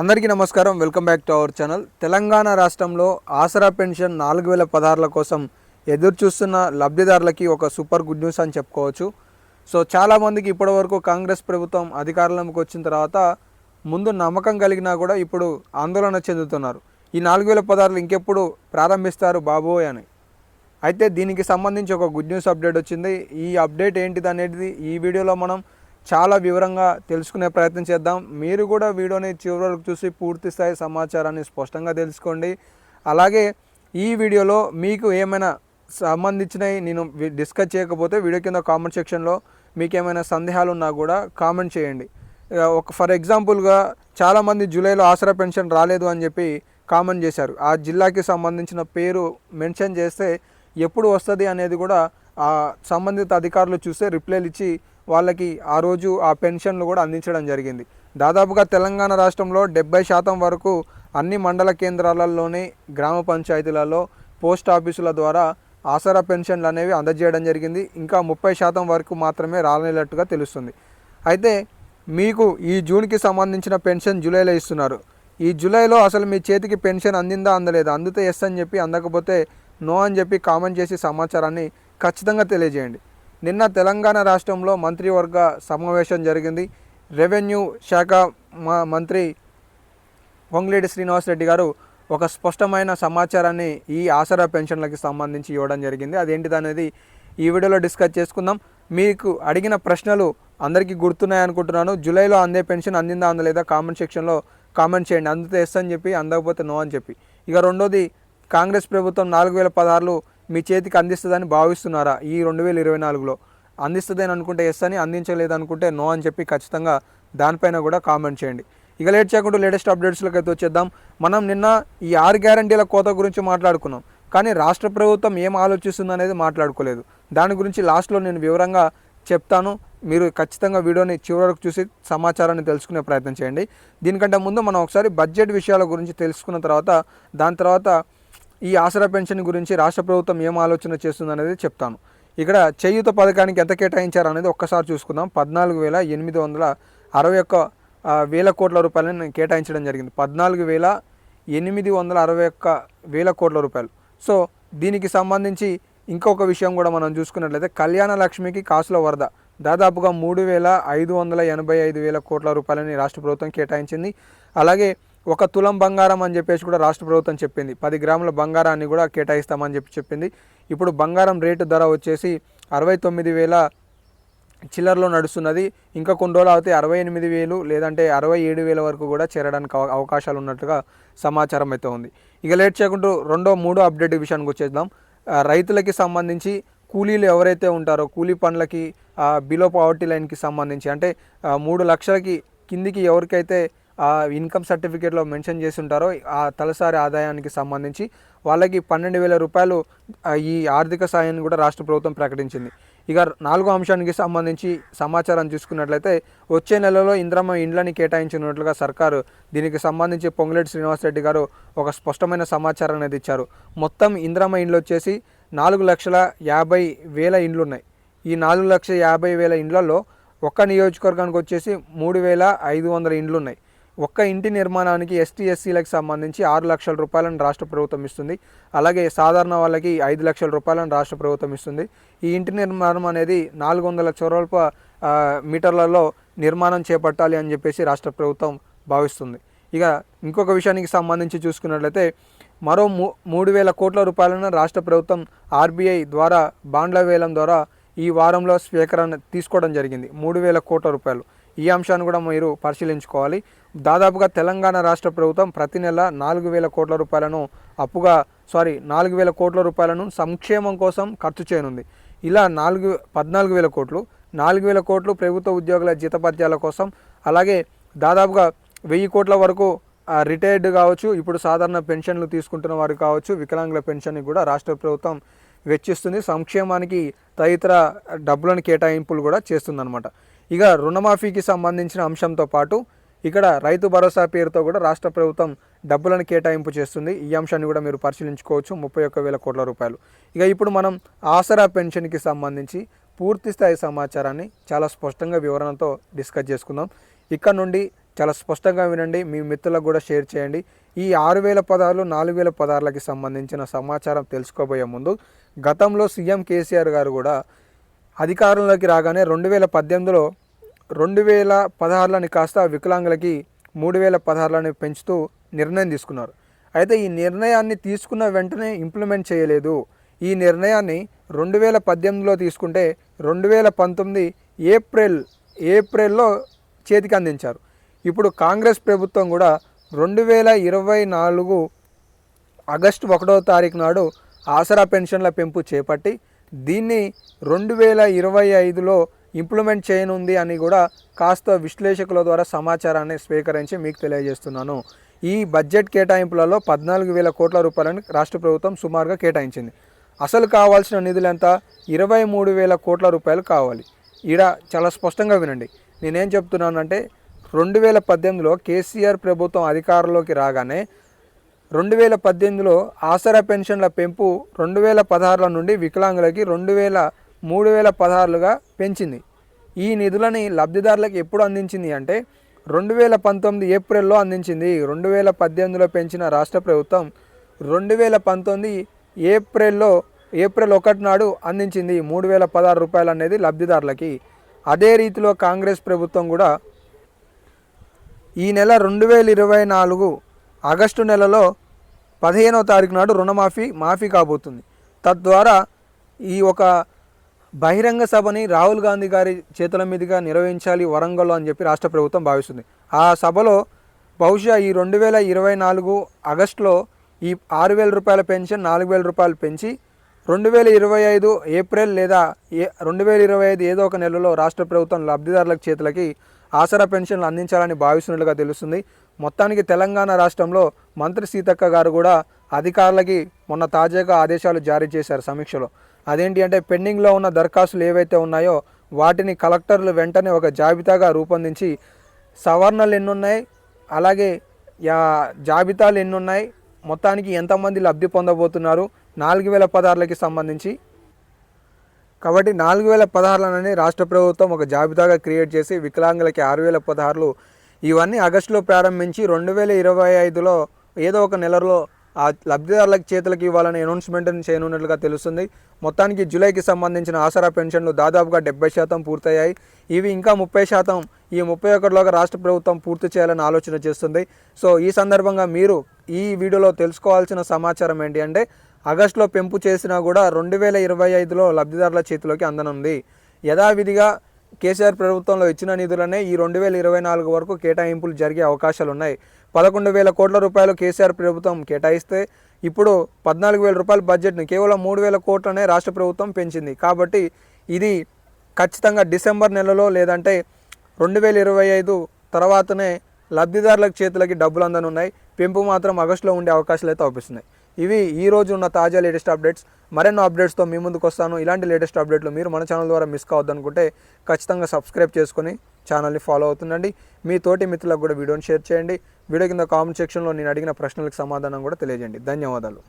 అందరికీ నమస్కారం. Welcome back to our channel. Telangana రాష్ట్రంలో ఆసరా పెన్షన్ నాలుగు వేల పదహారుల కోసం ఎదురు చూస్తున్న లబ్ధిదారులకి ఒక సూపర్ గుడ్ న్యూస్ అని చెప్పుకోవచ్చు. సో చాలామందికి ఇప్పటివరకు కాంగ్రెస్ ప్రభుత్వం అధికారంలోకి వచ్చిన తర్వాత ముందు నమ్మకం కలిగినా కూడా ఇప్పుడు ఆందోళన చెందుతున్నారు. ఈ నాలుగు వేల పదహారులు ఇంకెప్పుడు ప్రారంభిస్తారు బాబోయ్ అని. అయితే దీనికి సంబంధించి ఒక గుడ్ న్యూస్ అప్డేట్ వచ్చింది. ఈ అప్డేట్ ఏంటిది అనేది ఈ వీడియోలో మనం చాలా వివరంగా తెలుసుకునే ప్రయత్నం చేద్దాం. మీరు కూడా వీడియోని చివరి వరకు చూసి పూర్తి స్థాయి సమాచారాన్ని స్పష్టంగా తెలుసుకోండి. అలాగే ఈ వీడియోలో మీకు ఏమైనా సంబంధించినవి నేను డిస్కస్ చేయకపోతే వీడియో కింద కామెంట్ సెక్షన్లో మీకు ఏమైనా సందేహాలు ఉన్నా కూడా కామెంట్ చేయండి. ఒక ఫర్ ఎగ్జాంపుల్గా చాలామంది జూలైలో ఆసరా పెన్షన్ రాలేదు అని చెప్పి కామెంట్ చేశారు. ఆ జిల్లాకి సంబంధించిన పేరు మెన్షన్ చేస్తే ఎప్పుడు వస్తుంది అనేది కూడా ఆ సంబంధిత అధికారులు చూస్తే రిప్లైలు ఇచ్చి వాళ్ళకి ఆ రోజు ఆ పెన్షన్లు కూడా అందించడం జరిగింది. దాదాపుగా తెలంగాణ రాష్ట్రంలో డెబ్బై శాతం వరకు అన్ని మండల కేంద్రాలలోనే గ్రామ పంచాయతీలలో పోస్ట్ ఆఫీసుల ద్వారా ఆసరా పెన్షన్లు అనేవి అందజేయడం జరిగింది. ఇంకా ముప్పై శాతం వరకు మాత్రమే రాలేనట్టుగా తెలుస్తుంది. అయితే మీకు ఈ జూన్కి సంబంధించిన పెన్షన్ జూలైలో ఇస్తున్నారు. ఈ జూలైలో అసలు మీ చేతికి పెన్షన్ అందిందా అందలేదా? అందితే ఎస్ అని చెప్పి అందకపోతే నో అని చెప్పి కామెంట్ చేసి సమాచారాన్ని ఖచ్చితంగా తెలియజేయండి. నిన్న తెలంగాణ రాష్ట్రంలో మంత్రివర్గ సమావేశం జరిగింది. రెవెన్యూ శాఖ మంత్రి పొంగులేటి శ్రీనివాసరెడ్డి గారు ఒక స్పష్టమైన సమాచారాన్ని ఈ ఆసరా పెన్షన్లకి సంబంధించి ఇవ్వడం జరిగింది. అదేంటిదనేది ఈ వీడియోలో డిస్కస్ చేసుకుందాం. మీకు అడిగిన ప్రశ్నలు అందరికీ గుర్తున్నాయి అనుకుంటున్నాను. జూలైలో అందే పెన్షన్ అందిందా అందలేదా కామెంట్ సెక్షన్లో కామెంట్ చేయండి. అందితే ఎస్ అని చెప్పి అందకపోతే నో అని చెప్పి. ఇక రెండోది కాంగ్రెస్ ప్రభుత్వం నాలుగు వేల పదహారులు మీ చేతికి అందిస్తుందని భావిస్తున్నారా? ఈ రెండు వేల ఇరవై నాలుగులో అందిస్తుందని అనుకుంటే ఎస్ అని అందించలేదు అనుకుంటే నో అని చెప్పి ఖచ్చితంగా దానిపైన కూడా కామెంట్ చేయండి. ఇక లేట్ చేయకుండా లేటెస్ట్ అప్డేట్స్లోకి అయితే వచ్చేద్దాం. మనం నిన్న ఈ ఆరు గ్యారంటీల కోత గురించి మాట్లాడుకున్నాం. కానీ రాష్ట్ర ప్రభుత్వం ఏం ఆలోచిస్తుంది అనేది మాట్లాడుకోలేదు. దాని గురించి లాస్ట్లో నేను వివరంగా చెప్తాను. మీరు ఖచ్చితంగా వీడియోని చివరి వరకు చూసి సమాచారాన్ని తెలుసుకునే ప్రయత్నం చేయండి. దీనికంటే ముందు మనం ఒకసారి బడ్జెట్ విషయాల గురించి తెలుసుకున్న తర్వాత దాని తర్వాత ఈ ఆసరా పెన్షన్ గురించి రాష్ట్ర ప్రభుత్వం ఏం ఆలోచన చేస్తుంది అనేది చెప్తాను. ఇక్కడ చేయూత పథకానికి ఎంత కేటాయించారు అనేది ఒక్కసారి చూసుకుందాం. పద్నాలుగు వేల ఎనిమిది వందల అరవై ఒక్క వేల కోట్ల రూపాయలను కేటాయించడం జరిగింది. పద్నాలుగు వేల ఎనిమిది వందల అరవై ఒక్క వేల కోట్ల రూపాయలు. సో దీనికి సంబంధించి ఇంకొక విషయం కూడా మనం చూసుకున్నట్లయితే కళ్యాణ లక్ష్మికి కాసుల వరద దాదాపుగా మూడు వేల ఐదు వందల ఎనభై ఐదు వేల కోట్ల రూపాయలని రాష్ట్ర ప్రభుత్వం కేటాయించింది. అలాగే ఒక తులం బంగారం అని చెప్పేసి కూడా రాష్ట్ర ప్రభుత్వం చెప్పింది. పది గ్రాముల బంగారాన్ని కూడా కేటాయిస్తామని చెప్పి చెప్పింది. ఇప్పుడు బంగారం రేటు ధర వచ్చేసి అరవై తొమ్మిది వేల చిల్లరలో నడుస్తున్నది. ఇంకా కొన్ని రోజులు అయితే అరవై ఎనిమిది వేలు లేదంటే అరవై ఏడు వేల వరకు కూడా చేరడానికి అవకాశాలు ఉన్నట్టుగా సమాచారం అయితే ఉంది. ఇక లేట్ చేయకుండా రెండో మూడో అప్డేట్ విషయానికి వచ్చేద్దాం. రైతులకి సంబంధించి కూలీలు ఎవరైతే ఉంటారో కూలీ పనులకి బిలో పావర్టీ లైన్కి సంబంధించి అంటే మూడు లక్షలకి కిందికి ఎవరికైతే ఆ ఇన్కమ్ సర్టిఫికేట్లో మెన్షన్ చేసి ఉంటారో ఆ తలసరి ఆదాయానికి సంబంధించి వాళ్ళకి పన్నెండు వేల రూపాయలు ఈ ఆర్థిక సాయాన్ని కూడా రాష్ట్ర ప్రభుత్వం ప్రకటించింది. ఇక నాలుగో అంశానికి సంబంధించి సమాచారం చూసుకున్నట్లయితే వచ్చే నెలలో ఇంద్రమ్మ ఇండ్లని కేటాయించినట్లుగా సర్కారు దీనికి సంబంధించి పొంగులేటి శ్రీనివాసరెడ్డి గారు ఒక స్పష్టమైన సమాచారం అనేది ఇచ్చారు. మొత్తం ఇంద్రమ్మ ఇండ్లు వచ్చేసి నాలుగు లక్షల యాభై వేల ఇండ్లు ఉన్నాయి ఈ నాలుగు లక్షల యాభై వేల ఇండ్లలో ఒక్క నియోజకవర్గానికి వచ్చేసి మూడు వేల ఐదు వందల ఇండ్లు ఉన్నాయి ఒక్క ఇంటి నిర్మాణానికి ఎస్టీ ఎస్సీలకు సంబంధించి ఆరు లక్షల రూపాయలను రాష్ట్ర ప్రభుత్వం ఇస్తుంది. అలాగే సాధారణ వాళ్ళకి ఐదు లక్షల రూపాయలను రాష్ట్ర ప్రభుత్వం ఇస్తుంది. ఈ ఇంటి నిర్మాణం అనేది నాలుగు వందల చొరవల్ప మీటర్లలో నిర్మాణం చేపట్టాలి అని చెప్పేసి రాష్ట్ర ప్రభుత్వం భావిస్తుంది. ఇక ఇంకొక విషయానికి సంబంధించి చూసుకున్నట్లయితే మరో మూ మూడు వేల కోట్ల రూపాయలను రాష్ట్ర ప్రభుత్వం ఆర్బీఐ ద్వారా బాండ్ల వేలం ద్వారా ఈ వారంలో స్వీకరణ తీసుకోవడం జరిగింది. మూడు వేల కోట్ల రూపాయలు. ఈ అంశాన్ని కూడా మీరు పరిశీలించుకోవాలి. దాదాపుగా తెలంగాణ రాష్ట్ర ప్రభుత్వం ప్రతి నెల నాలుగు వేల కోట్ల రూపాయలను అప్పుగా సారీ నాలుగు వేల కోట్ల రూపాయలను సంక్షేమం కోసం ఖర్చు చేయనుంది. ఇలా నాలుగు పద్నాలుగు వేల కోట్లు నాలుగు వేల కోట్లు ప్రభుత్వ ఉద్యోగుల జీతపత్యాల కోసం అలాగే దాదాపుగా వెయ్యి కోట్ల వరకు రిటైర్డ్ కావచ్చు ఇప్పుడు సాధారణ పెన్షన్లు తీసుకుంటున్న వారు కావచ్చు వికలాంగుల పెన్షన్ కూడా రాష్ట్ర ప్రభుత్వం వెచ్చిస్తుంది. సంక్షేమానికి తదితర డబ్బులను కేటాయింపులు కూడా చేస్తుందన్నమాట. ఇక రుణమాఫీకి సంబంధించిన అంశంతో పాటు ఇక్కడ రైతు భరోసా పేరుతో కూడా రాష్ట్ర ప్రభుత్వం డబ్బులను కేటాయింపు చేస్తుంది. ఈ అంశాన్ని కూడా మీరు పరిశీలించుకోవచ్చు. ముప్పై ఒక్క వేల కోట్ల రూపాయలు. ఇక ఇప్పుడు మనం ఆసరా పెన్షన్కి సంబంధించి పూర్తి స్థాయి సమాచారాన్ని చాలా స్పష్టంగా వివరణతో డిస్కస్ చేసుకుందాం. ఇక్కడ నుండి చాలా స్పష్టంగా వినండి. మీ మిత్రులకు కూడా షేర్ చేయండి. ఈ ఆరు వేల పదార్లు నాలుగు వేల పదార్లకి సంబంధించిన సమాచారం తెలుసుకోబోయే ముందు గతంలో సీఎం కేసీఆర్ గారు కూడా అధికారంలోకి రాగానే రెండు వేల పద్దెనిమిదిలో రెండు వేల పదహారులని కాస్త వికలాంగులకి మూడు వేల పదహారులని పెంచుతూ నిర్ణయం తీసుకున్నారు. అయితే ఈ నిర్ణయాన్ని తీసుకున్న వెంటనే ఇంప్లిమెంట్ చేయలేదు. ఈ నిర్ణయాన్ని రెండు వేల పద్దెనిమిదిలో తీసుకుంటే రెండు వేల పంతొమ్మిది ఏప్రిల్ ఏప్రిల్లో చేతికి అందించారు. ఇప్పుడు కాంగ్రెస్ ప్రభుత్వం కూడా రెండు వేల ఇరవై నాలుగు ఆగస్టు ఒకటో తారీఖు నాడు ఆసరా పెన్షన్ల పెంపు చేపట్టి దీన్ని రెండు వేల ఇరవై ఐదులో ఇంప్లిమెంట్ చేయనుంది అని కూడా కాస్త విశ్లేషకుల ద్వారా సమాచారాన్ని స్వీకరించి మీకు తెలియజేస్తున్నాను. ఈ బడ్జెట్ కేటాయింపులలో పద్నాలుగు వేల కోట్ల రూపాయలను రాష్ట్ర ప్రభుత్వం సుమారుగా కేటాయించింది. అసలు కావాల్సిన నిధులు ఎంత? ఇరవై మూడు వేల కోట్ల రూపాయలు కావాలి. ఈడ చాలా స్పష్టంగా వినండి. నేనేం చెప్తున్నానంటే రెండు వేల పద్దెనిమిదిలో కేసీఆర్ ప్రభుత్వం అధికారంలోకి రాగానే రెండు వేల పద్దెనిమిదిలో ఆసరా పెన్షన్ల పెంపు రెండు వేల పదహారుల నుండి వికలాంగులకి రెండు వేల మూడు వేల పదహారులుగా పెంచింది. ఈ నిధులని లబ్ధిదారులకు ఎప్పుడు అందించింది అంటే రెండు వేల పంతొమ్మిది ఏప్రిల్లో అందించింది. రెండు వేల పద్దెనిమిదిలో పెంచిన రాష్ట్ర ప్రభుత్వం రెండు వేల పంతొమ్మిది ఏప్రిల్లో ఏప్రిల్ ఒకటి నాడు అందించింది మూడు వేల పదహారు రూపాయలు అనేది లబ్ధిదారులకి. అదే రీతిలో కాంగ్రెస్ ప్రభుత్వం కూడా ఈ నెల రెండు వేల ఇరవై నాలుగు ఆగస్టు నెలలో పదిహేనో తారీఖు నాడు రుణమాఫీ మాఫీ కాబోతుంది. తద్వారా ఈ ఒక బహిరంగ సభని రాహుల్ గాంధీ గారి చేతుల మీదుగా నిర్వహించాలి వరంగల్లో అని చెప్పి రాష్ట్ర ప్రభుత్వం భావిస్తుంది. ఆ సభలో బహుశా ఈ రెండు వేల ఇరవై నాలుగు ఆగస్టులో ఈ ఆరు వేల రూపాయల పెన్షన్ నాలుగు వేల రూపాయలు పెంచి రెండు వేల ఇరవై ఐదు ఏప్రిల్ లేదా ఏ రెండు వేల ఇరవై ఐదు ఏదో ఒక నెలలో రాష్ట్ర ప్రభుత్వం లబ్ధిదారుల చేతులకి ఆసరా పెన్షన్లు అందించాలని భావిస్తున్నట్లుగా తెలుస్తుంది. మొత్తానికి తెలంగాణ రాష్ట్రంలో మంత్రి సీతక్క గారు కూడా అధికారులకి మొన్న తాజాగా ఆదేశాలు జారీ చేశారు సమీక్షలో. అదేంటి అంటే పెండింగ్లో ఉన్న దరఖాస్తులు ఏవైతే ఉన్నాయో వాటిని కలెక్టర్లు వెంటనే ఒక జాబితాగా రూపొందించి సవరణలు ఎన్నున్నాయి అలాగే యా జాబితాలు ఎన్నున్నాయి మొత్తానికి ఎంతమంది లబ్ధి పొందబోతున్నారు నాలుగు వేల పదార్లకి సంబంధించి. కాబట్టి నాలుగు వేల పదహారులనని రాష్ట్ర ప్రభుత్వం ఒక జాబితాగా క్రియేట్ చేసి వికలాంగులకి ఆరు వేల పదహారులు ఇవన్నీ ఆగస్టులో ప్రారంభించి రెండు వేల ఇరవై ఐదులో ఏదో ఒక నెలలో ఆ లబ్ధిదారులకు చేతులకు ఇవ్వాలని అనౌన్స్మెంట్ చేయనున్నట్లుగా తెలుస్తుంది. మొత్తానికి జూలైకి సంబంధించిన ఆసరా పెన్షన్లు దాదాపుగా డెబ్బై శాతం పూర్తయ్యాయి. ఇవి ఇంకా ముప్పై శాతం ఈ ముప్పై ఒకటిలోగా రాష్ట్ర ప్రభుత్వం పూర్తి చేయాలని ఆలోచన చేస్తుంది. సో ఈ సందర్భంగా మీరు ఈ వీడియోలో తెలుసుకోవాల్సిన సమాచారం ఏంటి అంటే ఆగస్టులో పెంపు చేసినా కూడా రెండు వేల ఇరవై ఐదులో లబ్ధిదారుల చేతిలోకి అందనుంది. యథావిధిగా కేసీఆర్ ప్రభుత్వంలో ఇచ్చిన నిధులనే ఈ రెండు వేల ఇరవై నాలుగు వరకు కేటాయింపులు జరిగే అవకాశాలు ఉన్నాయి పదకొండు వేల కోట్ల రూపాయలు కేసీఆర్ ప్రభుత్వం కేటాయిస్తే ఇప్పుడు పద్నాలుగు వేల రూపాయల బడ్జెట్ను కేవలం మూడు వేల కోట్లనే రాష్ట్ర ప్రభుత్వం పెంచింది. కాబట్టి ఇది ఖచ్చితంగా డిసెంబర్ నెలలో లేదంటే రెండు వేల ఇరవై ఐదు తర్వాతనే లబ్ధిదారులకు చేతులకి డబ్బులు అందనున్నాయి. పెంపు మాత్రం ఆగస్టులో ఉండే అవకాశాలు అయితే అవుపిస్తున్నాయి. ఇవి ఈ రోజు ఉన్న తాజా లేటెస్ట్ అప్డేట్స్. మరెన్నో అప్డేట్స్తో మీ ముందుకు వస్తాను. ఇలాంటి లేటెస్ట్ అప్డేట్లు మీరు మన ఛానల్ ద్వారా మిస్ కావద్దు అనుకుంటే ఖచ్చితంగా సబ్స్క్రైబ్ చేసుకొని ఛానల్ని ఫాలో అవుతుండండి. మీ తోటి మిత్రులకు కూడా వీడియోని షేర్ చేయండి. వీడియో కింద కామెంట్ సెక్షన్లో నేను అడిగిన ప్రశ్నలకు సమాధానం కూడా తెలియజేయండి. ధన్యవాదాలు.